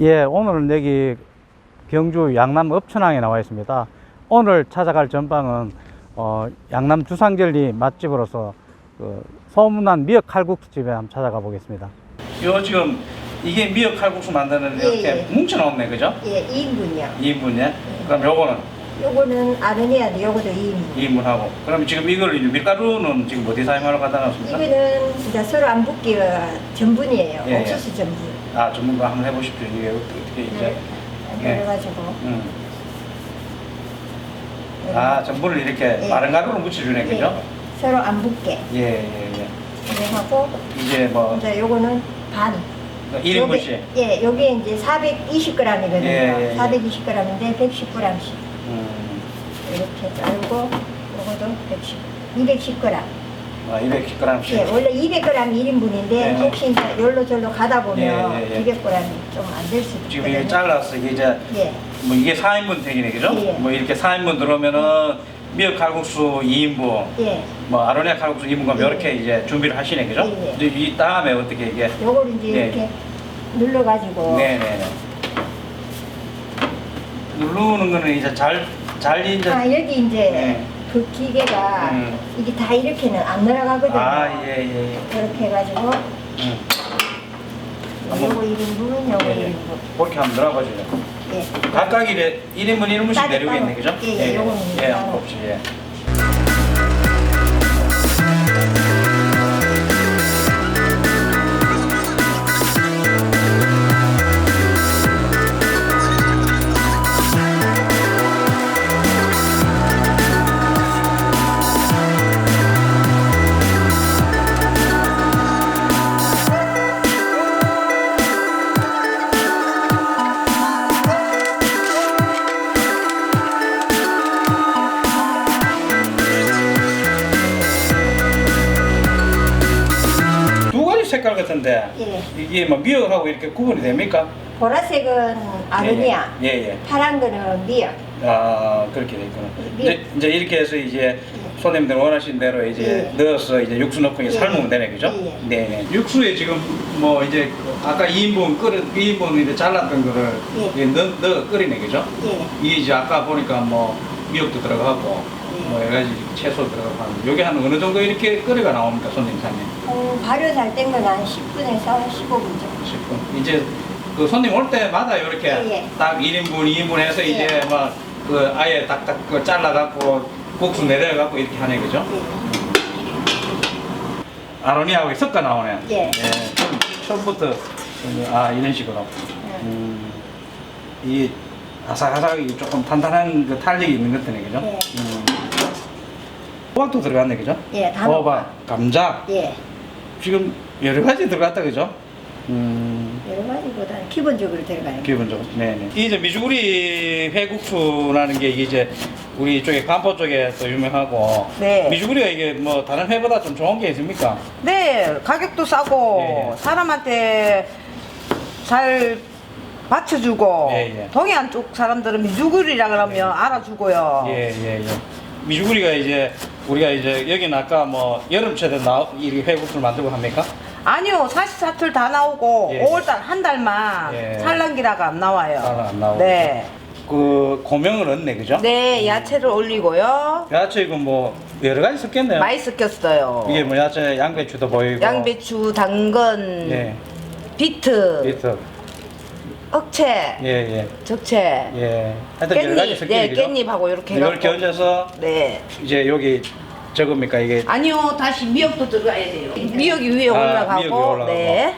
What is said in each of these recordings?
예, 오늘은 여기 경주 양남 읍천항에 나와 있습니다. 오늘 찾아갈 전방은 어, 양남 주상절리 맛집으로서 그 소문난 미역 칼국수집에 한번 찾아가 보겠습니다. 요 지금 이게 미역 칼국수 만드는 예, 예. 뭉쳐 나왔네, 그죠? 예, 2인분이요. 2인분에. 그럼 요거는 요거는 아르니아도 요거도 2인분. 2인분하고. 그럼 지금 이걸 이제 밀가루는 지금 어디 사용하러 갖다 놨습니까? 이거는 진짜 서로 안 붙기가 전분이에요. 예, 예. 옥수수 전분. 아, 전문가 한번 해보십시오. 이게 어떻게 이제. 네. 예. 그래가지고. 음. 아, 전분을 이렇게 예. 마른 가루로 묻혀주네, 그죠? 예, 서로 안 붙게. 예, 예, 예. 그래 하고 이제 뭐 이제 요거는 반. 1인분씩. 예, 요게 이제 420g이거든요. 예, 예, 예. 420g인데 110g씩 음, 이렇게 자르고 요거도 110, 210g. 아, 210g씩. 예, 원래 200g 1인분인데 예. 혹시 이제 열로 절로 가다 보면 예, 예, 예. 200g이 좀 안 될 수도 지금 있거든요. 이게 잘라서 이게 이제 예. 뭐 이게 4인분 되기네, 그죠? 예. 뭐 이렇게 4인분 들어오면은 미역 칼국수 2인분, 예. 뭐 아로니아 칼국수 2인분 가면 예. 이렇게 이제 준비를 하시네, 그죠? 예, 예. 이 다음에 어떻게 이게. 요걸 이제 예. 이렇게 눌러가지고 네네네. 누르는 거는 이제 잘, 잘 이제. 아 여기 이제 네. 그 기계가 음. 이게 다 이렇게는 안 늘어가거든요. 아, 예, 예, 예. 그렇게 해가지고 음. 요거 1인분, 요거 예, 예. 1인분. 그렇게 하면 들어가지고. 예. 각각 이래 1인분 1인분씩 따로, 내려오겠네, 따로. 그죠? 예, 예, 요거는 예, 따로. 없이, 예. 색깔 같은데 예. 이게 뭐 미역하고 이렇게 구분이 됩니까? 보라색은 아르니아, 예, 예. 예. 파란 거는 미역. 아 그렇게 돼 있구나. 이제, 이제 이렇게 해서 이제 손님들 원하신 대로 이제 예. 넣어서 이제 육수 넣고 이제 예. 삶으면 되네, 그죠? 예, 예. 네네. 육수에 지금 뭐 이제 아까 2인분 끓여 2인분 이제 잘랐던 거를 예. 이제 넣, 넣어 끓이네, 그죠? 예. 이게 이제 아까 보니까 뭐 미역도 들어가고 예. 뭐 여러 가지 채소 들어가고 하는데 요게 한 어느 정도 이렇게 끓여가 나옵니까, 손님 사님? 음, 발효 잘 된 건 한 10분에서 15분 정도. 10분. 이제 그 손님 올 때마다 이렇게 예, 예. 딱 1인분, 2인분 해서 이제 예. 막그 아예 딱딱 그 잘라갖고 국수 내려갖고 이렇게 하네, 그죠? 아로니아하고 섞어 나오네. 예. 처음, 처음부터 아 이런 식으로. 예. 음, 이 아삭아삭이 조금 단단한 그 탄력이 있는 것들네, 그죠? 예. 음. 호박도 들어갔네, 그죠? 예, 다 호박, 감자, 예. 지금 여러 가지 들어갔다, 그죠? 음. 여러 가지보다는 기본적으로 들어가요. 기본적으로. 네네. 이제 미주구리 회국수라는 게 이게 이제 우리 쪽에 간포 쪽에 또 유명하고. 네. 미주구리가 이게 뭐 다른 회보다 좀 좋은 게 있습니까? 네, 가격도 싸고 예. 사람한테 잘 받쳐주고 예, 예. 동해안 쪽 사람들은 미주굴이라 그러면 알아주고요. 예, 예, 예. 미주구리가 이제 우리가 이제 여기는 아까 뭐 여름철에 나 이 회국수를 만들고 합니까? 아니요, 사시사철 다 나오고 예. 5월달 한 달만 예. 산란기라가 안 나와요. 아, 안 나오고. 네. 그 고명을 얻네, 그죠? 네, 야채를 올리고요. 야채 이거 뭐 여러 가지 섞겠네요. 많이 섞였어요. 이게 뭐 야채 양배추도 보이고. 양배추, 당근, 예. 비트, 비트. 억채, 예, 예. 적채, 예. 하여튼 여러 가지 깻잎, 네, 그죠? 깻잎하고 이렇게 이렇게 해갖고. 얹어서 네. 이제 여기 적읍니까 이게 아니요, 다시 미역도 들어가야 돼요. 미역이 위에 아, 올라가고, 미역이 올라가고. 네.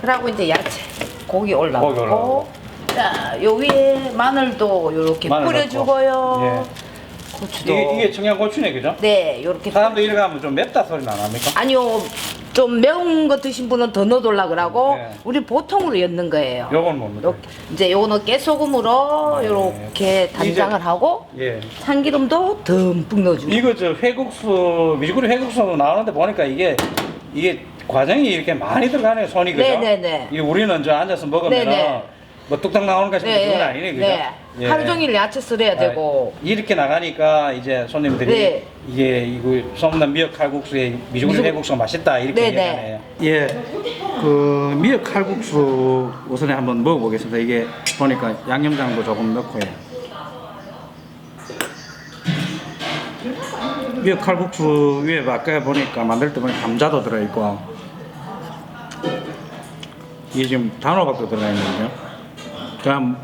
그러고 이제 야채, 고기 올라가고. 고기 올라가고. 자, 요 위에 마늘도 요렇게 마늘 뿌려주고요. 예. 고 추도. 이게, 이게 청양고추네 그죠? 네, 요렇게. 사람들 이렇게 하면 좀 맵다 소리는 안 합니까? 아니요, 좀 매운 거 드신 분은 더 넣어달라 그러고, 네. 우리 보통으로 넣는 거예요. 요건 뭡니까? 요, 이제 요거는 깨소금으로 네. 요렇게 단장을 이제- 하고, 예. 참기름도 듬뿍 넣어주고. 이거 저 회국수 미주구리 회국수 나오는데 보니까 이게 이게 과정이 이렇게 많이 들어가네요 손이 그죠? 네네네. 이 우리는 저 앉아서 먹으면 네네. 뭐 뚝딱 나오는 것이 네, 그건 아니네 그죠? 네. 예. 하루 종일 야채 썰어야 되고. 아, 이렇게 나가니까 이제 손님들이 네. 이게 이거 소문난 미역 칼국수에 미주구리 미주구- 회국수가 맛있다 이렇게 네, 얘기하네요. 예. 그 미역 칼국수 우선에 한번 먹어보겠습니다. 이게 보니까 양념장도 조금 넣고요. 미역 칼국수 위에 아까 보니까 만들 때 보니까 감자도 들어있고 이게 지금 단호박도 들어가 있는데요. 그럼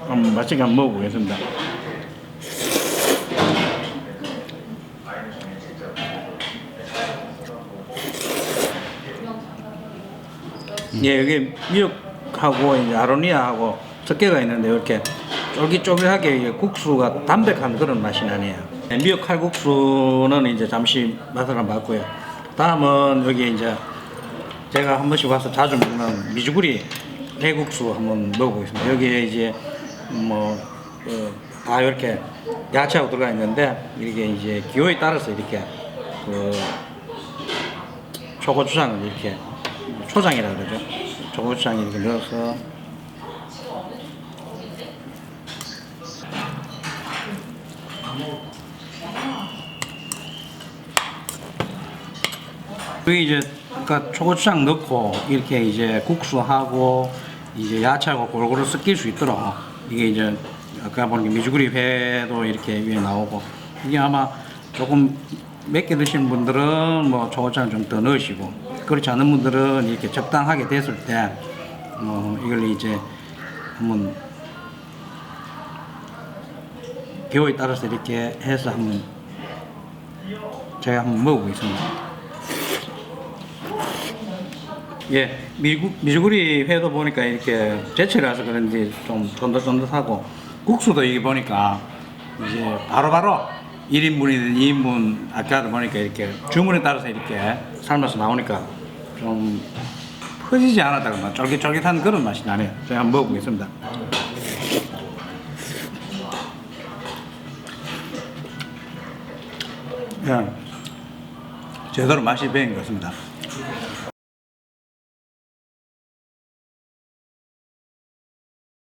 한번 맛있게 먹어보겠습니다. 예, 여기 미역하고 아로니아하고 섞여가 있는데 이렇게 쫄깃쫄깃하게 국수가 담백한 그런 맛이 나네요. 네, 미역 칼국수는 이제 잠시 맛을 한번 봤고요. 다음은 여기 이제 제가 한 번씩 와서 자주 먹는 미주구리 해국수 한번 먹어보겠습니다. 여기에 이제 뭐, 어, 다 이렇게 야채하고 들어가 있는데 이게 이제 기호에 따라서 이렇게 그 초고추장을 이렇게 초장이라 그러죠. 초고추장 이렇게 넣어서 여기 이제 아까 초고추장 넣고 이렇게 이제 국수하고 이제 야채하고 골고루 섞일 수 있도록 이게 이제 아까 보니까 미주구리 회도 이렇게 위에 나오고 이게 아마 조금 맵게 드시는 분들은 뭐 초고추장 좀 더 넣으시고 그렇지 않은 분들은 이렇게 적당하게 됐을 때 어, 이걸 이제 한번 기호에 따라서 이렇게 해서 한번 제가 한번 먹어보겠습니다. 예, 미구, 미주구리 회도 보니까 이렇게 제철이라서 그런지 좀 쫀득쫀득하고 국수도 여기 보니까 이제 바로바로 1인분이든 2인분 아까도 보니까 이렇게 주문에 따라서 이렇게 삶아서 나오니까 좀 퍼지지 않았다고 막 쫄깃쫄깃한 그런 맛이 나네요. 제가 한번 먹어보겠습니다. 예, 제대로 맛이 배인 것 같습니다.